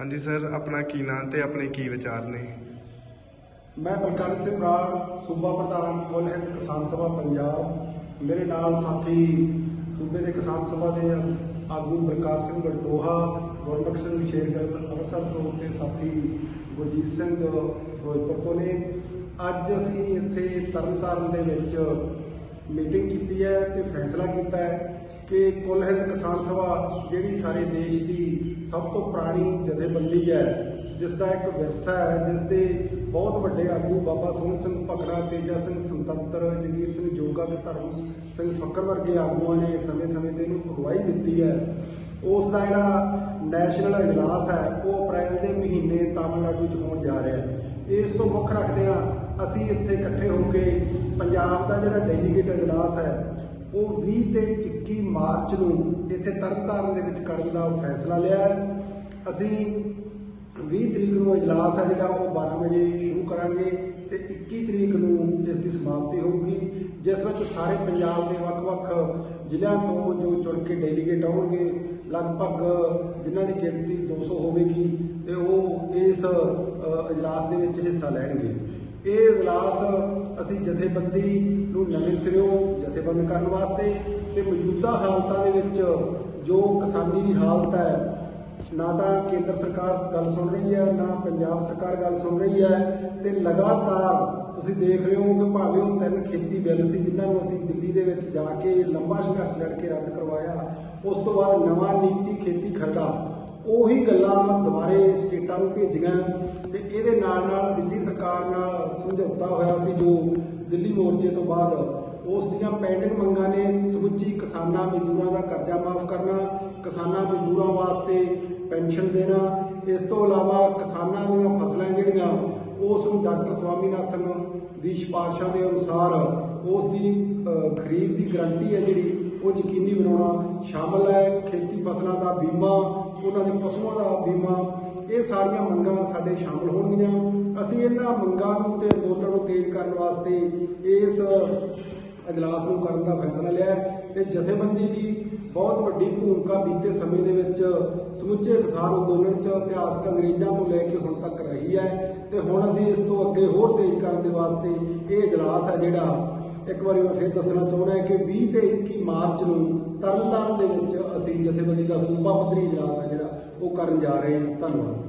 ਹਾਂਜੀ ਸਰ, ਆਪਣਾ ਕੀ ਨਾਂ ਤੇ ਆਪਣੇ ਕੀ ਵਿਚਾਰ ਨੇ? ਮੈਂ ਬਲਕਾਰ ਸਿੰਘ ਬਰਾੜ ਸੂਬਾ ਪ੍ਰਧਾਨ ਕੁੱਲ ਹਿੰਦ ਕਿਸਾਨ ਸਭਾ, ਪੰਜਾਬ। ਮੇਰੇ ਨਾਲ ਸਾਥੀ ਸੂਬੇ ਦੇ ਕਿਸਾਨ ਸਭਾ ਦੇ ਆਗੂ ਬਲਕਾਰ ਸਿੰਘ ਬਲਟੋਹਾ ਗੁਰਮੁਖ ਸਿੰਘ ਸ਼ੇਰਗਿੱਲ, ਅੰਮ੍ਰਿਤਸਰ ਤੋਂ ਤੇ ਸਾਥੀ ਗੁਰਜੀਤ ਸਿੰਘ ਫਿਰੋਜ਼ਪੁਰ ਤੋਂ ਨੇ। ਅੱਜ ਅਸੀਂ ਇੱਥੇ ਤਰਨਤਾਰਨ ਦੇ ਵਿੱਚ ਮੀਟਿੰਗ ਕੀਤੀ ਹੈ ਤੇ ਫੈਸਲਾ ਕੀਤਾ ਹੈ। ਕਿ ਕੁੱਲ ਹਿੰਦ ਕਿਸਾਨ ਸਭਾ, ਜਿਹੜੀ ਸਾਰੇ ਦੇਸ਼ ਦੀ ਸਭ ਤੋਂ ਪੁਰਾਣੀ ਜਥੇਬੰਦੀ ਹੈ ਜਿਸ ਦਾ ਇੱਕ ਵਿਰਸਾ ਹੈ ਜਿਸ ਦੇ ਬਹੁਤ ਵੱਡੇ ਆਗੂ ਬਾਬਾ ਸੋਹਣ ਸਿੰਘ ਭਕੜਾ ਤੇਜਾ ਸਿੰਘ ਸੰਤੰਤਰ, ਜਗੀਰ ਸਿੰਘ ਜੋਗਾ ਤੇ ਧਰਮ ਸਿੰਘ ਫੱਕਰ ਵਰਗੇ ਆਗੂਆਂ ਨੇ ਸਮੇਂ-ਸਮੇਂ ਤੇ ਇਹਨੂੰ ਅਗਵਾਈ ਦਿੱਤੀ ਹੈ। ਉਸ ਦਾ ਜਿਹੜਾ ਨੈਸ਼ਨਲ ਇਜਲਾਸ ਹੈ, ਉਹ ਅਪ੍ਰੈਲ ਦੇ ਮਹੀਨੇ ਤਾਮਿਲਨਾਡੂ 'ਚ ਹੋਣ ਜਾ ਰਿਹਾ ਹੈ। ਇਸ ਤੋਂ ਮੁੱਖ ਰੱਖਦੇ ਹਾਂ ਅਸੀਂ ਇੱਥੇ ਇਕੱਠੇ ਹੋ ਕੇ ਪੰਜਾਬ ਦਾ ਜਿਹੜਾ ਡੈਲੀਗੇਟ ਇਜਲਾਸ ਹੈ ਉਹ 20 ਤੇ 21 ਮਾਰਚ ਨੂੰ ਇੱਥੇ ਤਰਨਤਾਰਨ ਦੇ ਵਿੱਚ ਕਰਨ ਦਾ ਫੈਸਲਾ ਲਿਆ ਹੈ। ਅਸੀਂ 20 ਤਰੀਕ ਨੂੰ ਇਜਲਾਸ ਹੈ ਜਿਹੜਾ ਉਹ 12 ਵਜੇ ਸ਼ੁਰੂ ਕਰਾਂਗੇ ਤੇ 21 ਤਰੀਕ ਨੂੰ ਇਸ ਦੀ ਸਮਾਪਤੀ ਹੋਊਗੀ ਜਿਸ ਵਿੱਚ ਸਾਰੇ ਪੰਜਾਬ ਦੇ ਵੱਖ-ਵੱਖ ਜ਼ਿਲ੍ਹਿਆਂ ਤੋਂ ਜੋ ਚੁਣ ਕੇ ਡੈਲੀਗੇਟ ਆਉਣਗੇ ਲਗਭਗ ਜਿਨ੍ਹਾਂ ਦੀ ਗਿਣਤੀ 200 ਹੋਵੇਗੀ ਤੇ ਉਹ ਇਸ ਅ, ਇਜਲਾਸ ਦੇ ਵਿੱਚ ਹਿੱਸਾ ਲੈਣਗੇ। ਇਹ ਇਜਲਾਸ ਅਸੀਂ ਜਥੇਬੰਦੀ ਨੂੰ ਨਵੇਂ ਸਿਰਿਓਂ ਜਥੇਬੰਦ ਕਰਨ ਵਾਸਤੇ ਤੇ ਮੌਜੂਦਾ ਹਾਲਤਾਂ ਦੇ ਵਿੱਚ ਜੋ ਕਿਸਾਨੀ ਦੀ ਹਾਲਤ ਹੈ, ਨਾ ਤਾਂ ਕੇਂਦਰ ਸਰਕਾਰ ਗੱਲ ਸੁਣ ਰਹੀ ਹੈ, ਨਾ ਪੰਜਾਬ ਸਰਕਾਰ ਗੱਲ ਸੁਣ ਰਹੀ ਹੈ ਤੇ ਲਗਾਤਾਰ ਤੁਸੀਂ ਦੇਖ ਰਹੇ ਹੋ ਕਿ ਭਾਵੇਂ ਉਹ ਤਿੰਨ ਖੇਤੀ ਬਿੱਲ ਸੀ ਜਿਨ੍ਹਾਂ ਨੂੰ ਅਸੀਂ ਦਿੱਲੀ ਦੇ ਵਿੱਚ ਜਾ ਕੇ ਲੰਬਾ ਸੰਘਰਸ਼ ਲੜ ਕੇ ਰੱਦ ਕਰਵਾਇਆ, ਉਸ ਤੋਂ ਬਾਅਦ ਨਵਾਂ ਨੀਤੀ ਖੇਤੀ ਖਰੜਾ ਉਹੀ ਗੱਲਾਂ ਦੁਬਾਰੇ ਸਟੇਟਾਂ ਨੂੰ ਭੇਜੀਆਂ ਤੇ ਇਹਦੇ ਨਾਲ ਨਾਲ ਦਿੱਲੀ ਸਰਕਾਰ ਨਾਲ ਸਮਝੌਤਾ ਹੋਇਆ ਸੀ ਜੋ ਦਿੱਲੀ ਮੋਰਚੇ ਤੋਂ ਬਾਅਦ ਉਸ ਦੀਆਂ ਪੈਂਡਿੰਗ ਮੰਗਾਂ ਨੇ ਸਮੁੱਚੀ ਕਿਸਾਨਾਂ ਮਜ਼ਦੂਰਾਂ ਦਾ ਕਰਜ਼ਾ ਮਾਫ ਕਰਨਾ, ਕਿਸਾਨਾਂ ਮਜ਼ਦੂਰਾਂ ਵਾਸਤੇ ਪੈਨਸ਼ਨ ਦੇਣਾ, ਇਸ ਤੋਂ ਇਲਾਵਾ ਕਿਸਾਨਾਂ ਦੀਆਂ ਫਸਲਾਂ ਜਿਹੜੀਆਂ ਉਸ ਨੂੰ ਡਾਕਟਰ ਸਵਾਮੀਨਾਥਨ ਦੀ ਸਿਫਾਰਿਸ਼ਾਂ ਦੇ ਅਨੁਸਾਰ ਉਸ ਦੀ ਖਰੀਦ ਦੀ ਗਰੰਟੀ ਹੈ ਜਿਹੜੀ, ਉਹ ਯਕੀਨੀ ਬਣਾਉਣਾ ਸ਼ਾਮਲ ਹੈ। ਖੇਤੀ ਫਸਲਾਂ ਦਾ ਬੀਮਾ ਉਹਨਾਂ ਦੇ ਪਸ਼ੂਆਂ ਦਾ ਬੀਮਾ, ਇਹ ਸਾਰੀਆਂ ਮੰਗਾਂ ਸਾਡੇ ਸ਼ਾਮਲ ਹੋਣਗੀਆਂ। ਅਸੀਂ ਇਹਨਾਂ ਮੰਗਾਂ ਨੂੰ ਤੇ ਅੰਦੋਲਨ ਨੂੰ ਤੇਜ਼ ਕਰਨ ਵਾਸਤੇ ਇਸ ਅਜਲਾਸ ਨੂੰ ਕਰਨ ਦਾ ਫੈਸਲਾ ਲਿਆ ਹੈ ਤੇ ਜਥੇਬੰਦੀ ਦੀ ਬਹੁਤ ਵੱਡੀ ਭੂਮਿਕਾ ਬੀਤੇ ਸਮੇਂ ਦੇ ਵਿੱਚ ਸਮੁੱਚੇ ਕਿਸਾਨ ਅੰਦੋਲਨ 'ਚ ਇਤਿਹਾਸਕ ਅੰਗਰੇਜ਼ਾਂ ਤੋਂ ਲੈ ਕੇ ਹੁਣ ਤੱਕ ਰਹੀ ਹੈ ਤੇ ਹੁਣ ਅਸੀਂ ਇਸ ਤੋਂ ਅੱਗੇ ਹੋਰ ਤੇਜ਼ ਕਰਨ ਦੇ ਵਾਸਤੇ ਇਹ ਇਜਲਾਸ ਹੈ ਜਿਹੜਾ ਇੱਕ ਵਾਰੀ ਮੈਂ ਫਿਰ ਦੱਸਣਾ ਚਾਹੁੰਦਾ ਕਿ 20 ਤੇ 21 ਮਾਰਚ ਨੂੰ ਤਰਨਤਾਰਨ ਦੇ ਵਿੱਚ ਅਸੀਂ ਜਥੇਬੰਦੀ ਦਾ ਸੂਬਾ ਪੱਧਰੀ ਇਜਲਾਸ ਹੈ ਜਿਹੜਾ ਉਹ ਕਰਨ ਜਾ ਰਹੇ ਹਾਂ। ਧੰਨਵਾਦ।